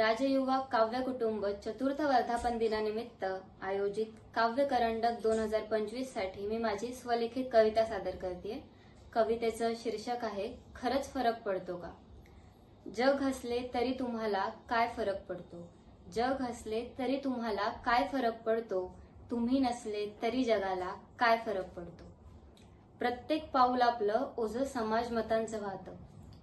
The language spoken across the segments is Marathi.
राजयुवा काव्य कुटुंब चतुर्थ वर्धापन दिनानिमित्त आयोजित काव्य करंडक दोन हजार पंचवीससाठी मी माझी स्वलिखित कविता सादर करते कवितेचं शीर्षक आहे खरंच फरक पडतो का? जग हसले तरी तुम्हाला काय फरक पडतो? जग हसले तरी तुम्हाला काय फरक पडतो? तुम्ही नसले तरी जगाला काय फरक पडतो? प्रत्येक पाऊल आपलं ओझं समाज मतांचं वाहतं.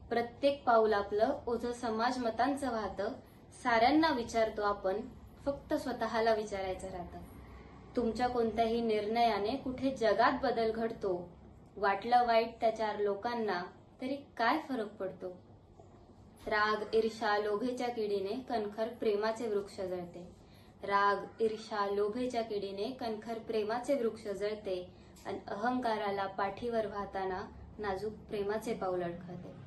प्रत्येक पाऊल आपलं ओझं समाज मतांचं वाहतं. साऱ्यांना विचारतो आपण फक्त स्वतःला विचारायचं राहतं. तुमच्या कोणत्याही निर्णयाने कुठे जगात बदल घडतो वाटलं वाईट त्या चार लोकांना तरी काय फरक पडतो? राग ईर्षा लोभेच्या किडीने कणखर प्रेमाचे वृक्ष जळते. राग ईर्षा लोभेच्या किडीने कणखर प्रेमाचे वृक्ष जळते आणि अहंकाराला पाठीवर वाहताना नाजूक प्रेमाचे पाऊल अडखळते.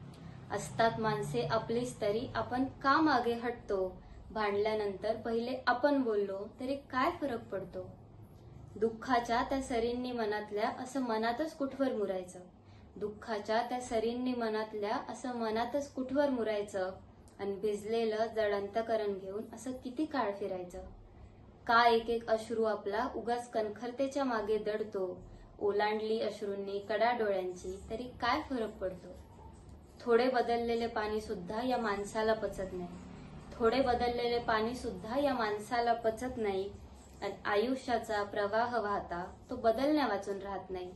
असतात माणसे आपलीच तरी आपण का मागे हटतो? भांडल्यानंतर पहिले आपण बोललो तरी काय फरक पडतो? दुःखाच्या त्या सरींनी मनातल्या असं मनातच कुठवर मुरायचं? दुःखाच्या त्या सरींनी मनातल्या असं मनातच कुठवर मुरायचं? आणि भिजलेलं जडंतकरण घेऊन असं किती काळ फिरायचं? का एक एक अश्रू आपला उगाच कणखरतेच्या मागे दडतो? ओलांडली अश्रूंनी कडा डोळ्यांची तरी काय फरक पडतो? थोडे बदललेले पाणी सुद्धा या माणसाला पचत नाही. थोडे बदललेले पाणी सुद्धा या माणसाला पचत नाही आणि आयुष्याचा प्रवाह वाहता तो बदलण्या वाचून राहत नाही.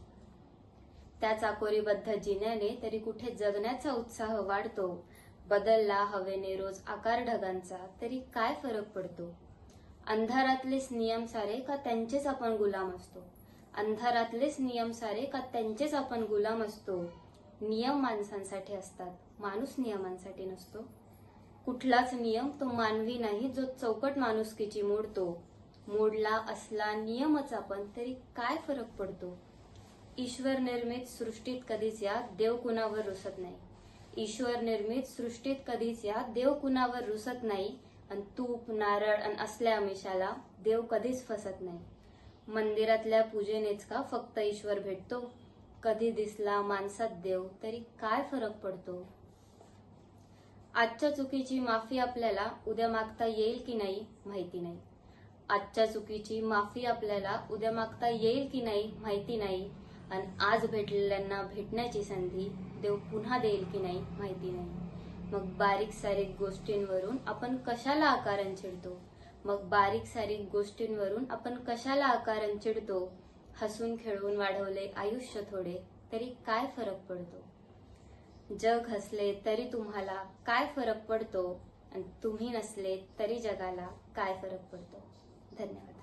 त्या चाकोरीबद्ध जिन्याने तरी कुठे जगण्याचा उत्साह वाढतो बदलला हवेने रोज आकार ढगांचा तरी काय फरक पडतो? अंधारातलेच नियम सारे का त्यांचेच आपण गुलाम असतो? अंधारातलेच नियम सारे का त्यांचेच आपण गुलाम असतो? नियम माणसांसाठी असतात. माणूस नियमांसाठी नसतो. कुठलाच नियम तो मानवी नाही जो चौकट माणुसकीची मोडतो. मोडला असला नियमच आपण तरी काय फरक पडतो? ईश्वर निर्मित सृष्टीत कधीच या देव कुणावर रुसत नाही. ईश्वर निर्मित सृष्टीत कधीच या देव कुणावर रुसत नाही. आणि तूप नारळ आणि असल्या अमिषाला देव कधीच फसत नाही. मंदिरातल्या पूजेनेच का फक्त ईश्वर भेटतो? कधी दिसला माणसात देव तरी काय फरक पडतो? आजच्या चुकीची माफी आपल्याला उद्या मागता येईल की नाही माहिती नाही. आजच्या चुकीची माफी आपल्याला उद्या मागता येईल की नाही माहिती नाही. आणि आज भेटलेल्यांना भेटण्याची संधी देव पुन्हा देईल की नाही माहिती नाही. मग बारीक सारीक गोष्टींवरून आपण कशाला आकारण चिडतो? मग बारीक सारीक गोष्टींवरून आपण कशाला आकारण चिडतो? हसून खेळून वाढवले आयुष्य थोडे तरी काय फरक पडतो? जग हसले तरी तुम्हाला काय फरक पडतो? आणि तुम्ही नसले तरी जगाला काय फरक पडतो? धन्यवाद.